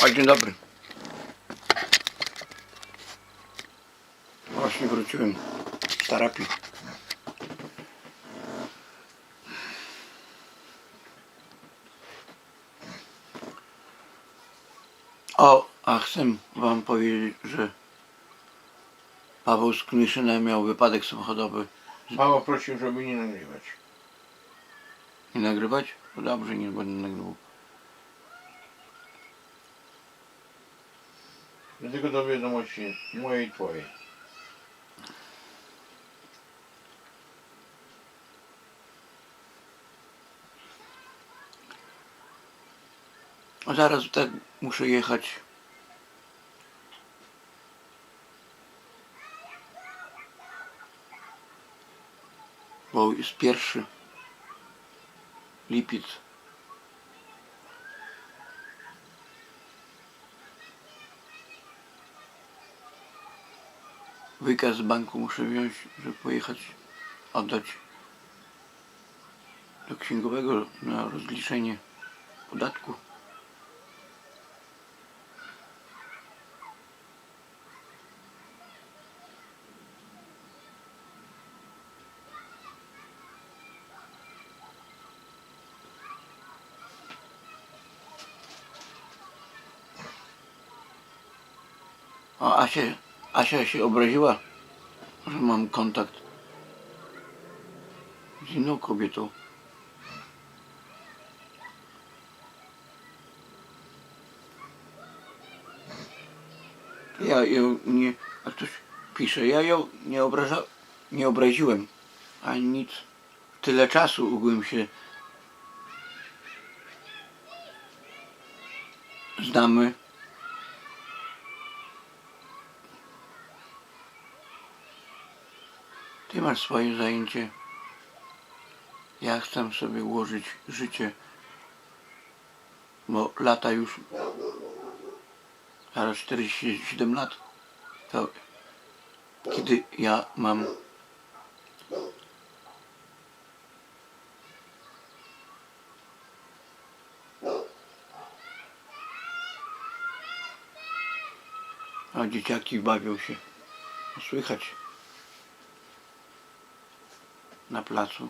O, dzień dobry. Właśnie wróciłem z terapii. O, a chcę wam powiedzieć, że Paweł z Knyszyna miał wypadek samochodowy. Paweł prosił, żeby nie nagrywać. Nie nagrywać? No dobrze, nie będę nagrywał. Dlatego do wiadomości mojej i twojej. Zaraz tak muszę jechać. Bo jest pierwszy lipiec. Wykaz z banku muszę wziąć, żeby pojechać, oddać do księgowego na rozliczenie podatku. A Asia, Asia się obraziła, że mam kontakt z inną kobietą. Ja ją nie, a ktoś pisze, ja ją nie obraża, nie obraziłem, ani nic. Tyle czasu ugłem się znamy. Ty masz swoje zajęcie. Ja chcę sobie ułożyć życie, bo lata już, zaraz 47 lat, to kiedy ja mam a dzieciaki bawią się, słychać na placu.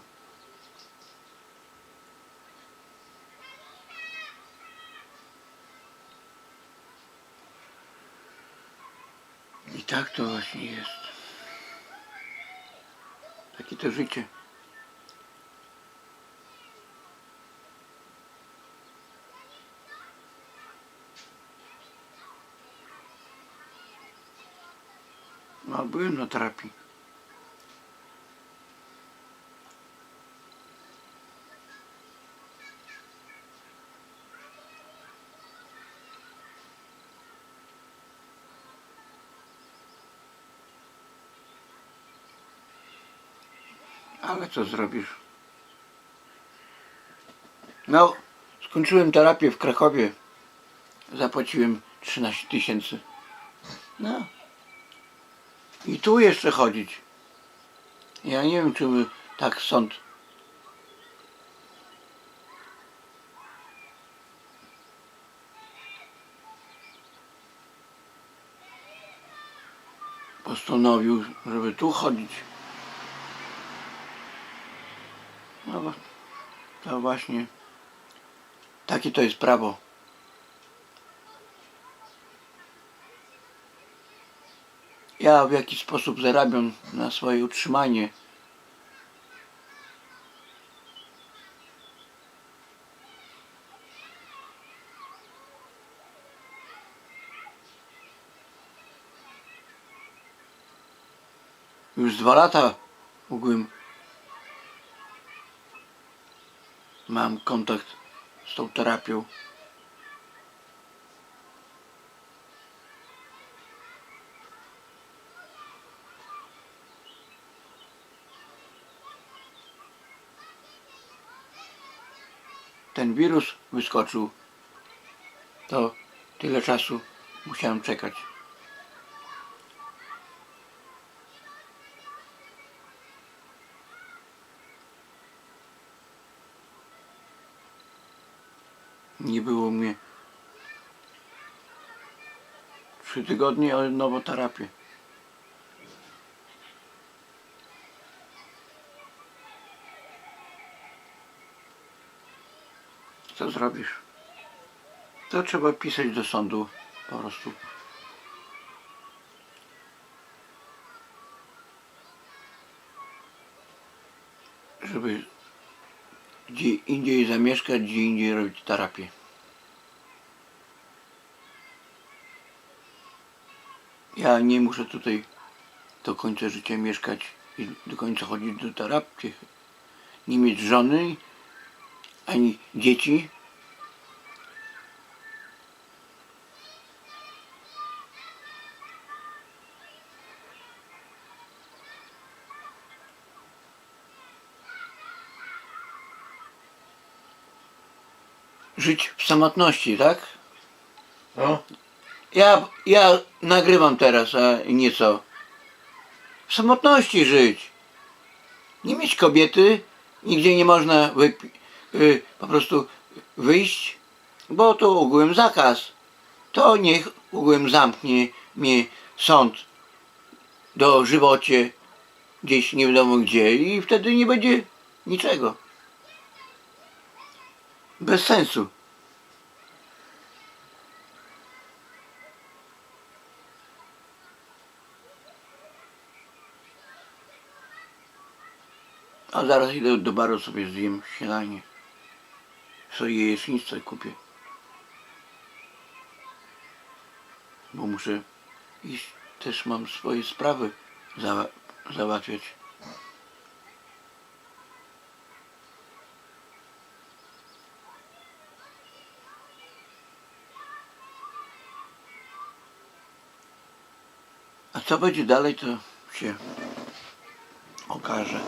I tak to właśnie jest. Takie to życie. No, byłem na terapii. Ale co zrobisz? No, skończyłem terapię w Krakowie. Zapłaciłem 13 tysięcy. No. I tu jeszcze chodzić. Ja nie wiem, czy by tak sąd. Postanowił, żeby tu chodzić. No to właśnie takie to jest prawo. Ja w jakiś sposób zarabiam na swoje utrzymanie. Już dwa lata mógłbym mam kontakt z tą terapią. Ten wirus wyskoczył. To tyle czasu musiałem czekać. Nie było mnie Trzy tygodnie, nowoterapię. Co zrobisz? To trzeba pisać do sądu po prostu. Żeby gdzie indziej zamieszkać, gdzie indziej robić terapię. Ja nie muszę tutaj do końca życia mieszkać i do końca chodzić do terapii. Nie mieć żony ani dzieci. Żyć w samotności, tak? No, Ja, ja nagrywam teraz, a nieco. W samotności żyć. Nie mieć kobiety, nigdzie nie można y, po prostu wyjść, bo to ogółem zakaz. To niech ogółem zamknie mnie sąd do żywocie gdzieś nie wiadomo gdzie i wtedy nie będzie niczego. Bez sensu. A zaraz idę do baru sobie zjem śniadanie. Sobie jajecznicę kupię. Bo muszę iść, też mam swoje sprawy za, załatwiać. A co będzie dalej, to się okaże.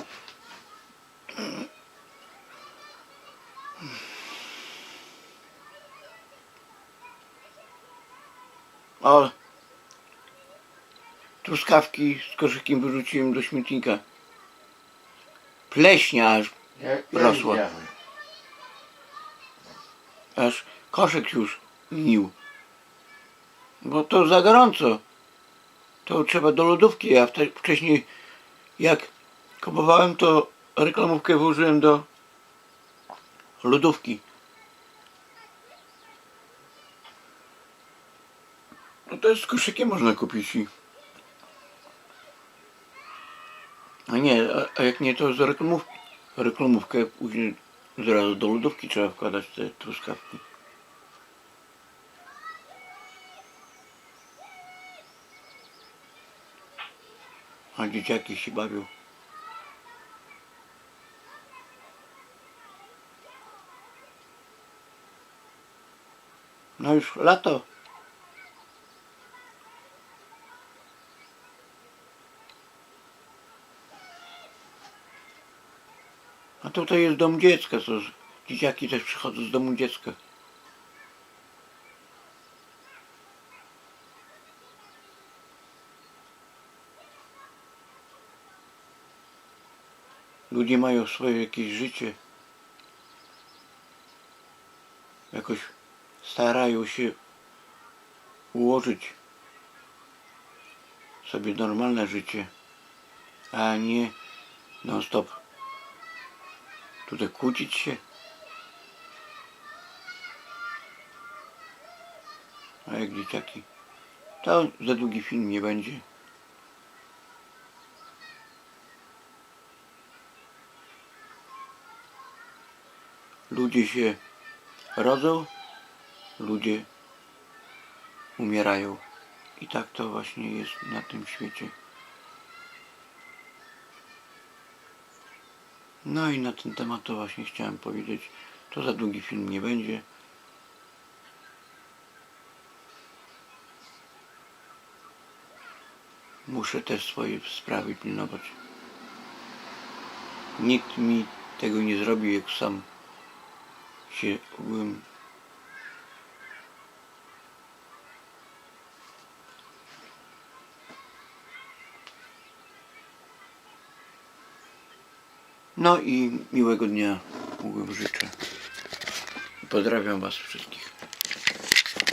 O, truskawki z koszykiem wyrzuciłem do śmietnika. Pleśnia aż, ja, ja Rosła. widziałem. aż koszyk już gnił. Bo to za gorąco. To trzeba do lodówki. Ja wte- wcześniej jak kupowałem to reklamówkę włożyłem do lodówki. No to jest koszykiem można kupić. A nie, a, jak nie to z reklamówki. Reklamówkę później zaraz do lodówki trzeba wkładać te truskawki. A dzieciaki się bawią. No już lato. A tutaj jest dom dziecka, z- dzieciaki też przychodzą z domu dziecka. Ludzie mają swoje jakieś życie. Starają się ułożyć sobie normalne życie, a nie non stop tutaj kłócić się. A jak dzieciaki, to za długi film nie będzie. Ludzie się rodzą, ludzie umierają. I tak to właśnie jest na tym świecie. No i na ten temat to właśnie chciałem powiedzieć. To za długi film nie będzie. Muszę też swoje sprawy pilnować. Nikt mi tego nie zrobił, jak sam się ogółem No i miłego dnia ogółem życzę. Pozdrawiam Was wszystkich.